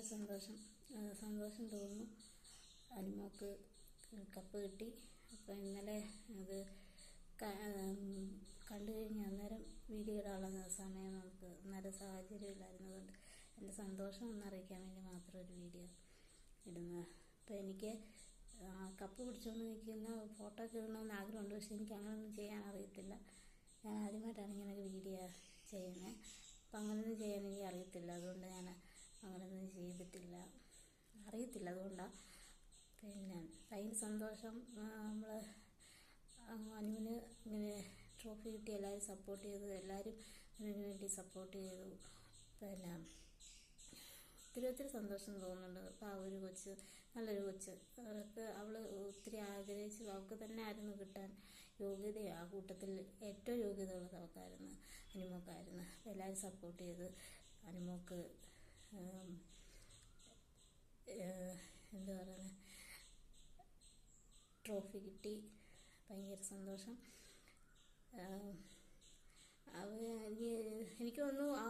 ഒരുപാട് സന്തോഷം സന്തോഷം തോന്നുന്നു. അനുമോക്ക് കപ്പ് കിട്ടി. അപ്പോൾ ഇന്നലെ അത് കണ്ടു കഴിഞ്ഞ് അന്നേരം വീഡിയോ ഇടാനുള്ള സമയം നമുക്ക് അന്നേരം സാഹചര്യം ഇല്ലായിരുന്നതുകൊണ്ട് എന്റെ സന്തോഷം ഒന്നറിയിക്കാൻ വേണ്ടി മാത്രം ഒരു വീഡിയോ ഇടുന്നത്. അപ്പോൾ എനിക്ക് കപ്പ് പിടിച്ചുകൊണ്ട് നിൽക്കുന്ന ഫോട്ടോ ഒക്കെ ഇടണമെന്ന് ആഗ്രഹമുണ്ട്. പക്ഷെ എനിക്ക് അങ്ങനെയൊന്നും ചെയ്യാൻ അറിയത്തില്ല. ഞാൻ ആദ്യമായിട്ടാണ് ഇങ്ങനെ വീഡിയോ ചെയ്യുന്നത്. അപ്പം അങ്ങനെയൊന്നും ചെയ്യാൻ എനിക്ക് അറിയത്തില്ല. അതുകൊണ്ട് ഞാൻ അറിയത്തില്ല അതുകൊണ്ടാണ് പിന്നെ ഭയങ്കര സന്തോഷം നമ്മൾ അനുവിന് ഇങ്ങനെ ട്രോഫി കിട്ടി എല്ലാവരും സപ്പോർട്ട് ചെയ്തു എല്ലാവരും അതിനു വേണ്ടി സപ്പോർട്ട് ചെയ്തു. പിന്നെ ഒത്തിരി ഒത്തിരി സന്തോഷം തോന്നുന്നുണ്ട്. അപ്പം ആ ഒരു കൊച്ച് നല്ലൊരു കൊച്ച്. അവൾക്ക് അവൾ ഒത്തിരി ആഗ്രഹിച്ച്. അവൾക്ക് തന്നെ ആയിരുന്നു കിട്ടാൻ യോഗ്യത. ആ കൂട്ടത്തിൽ ഏറ്റവും യോഗ്യത ഉള്ളത് അവൾക്കായിരുന്നു അനുമോക്കായിരുന്നു. എല്ലാവരും സപ്പോർട്ട് ചെയ്ത്. അനുമോക്ക് ട്രോഫി കിട്ടി. ഭയങ്കര സന്തോഷം. അവ എനിക്ക് തോന്നുന്നു ആ